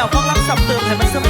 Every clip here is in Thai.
แล้วฟังรับสับเติมให้มันเสมอ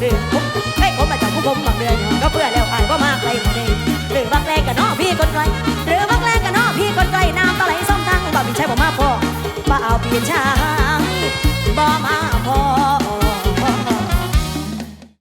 เดิมผมไอ้ผมมาจากผู้ผมบางเดือนก็เพื่อแล้วอายก็มากเลยเดิมหรือวักแรงกันน้อพี่คนไกลหรือวักแรงกันน้อพี่คนไกลน้ำตาไหลส้มทั้งบ่มีใช่ผมมาพอบ่เอาเปลี่ยนชางบ่มาพอ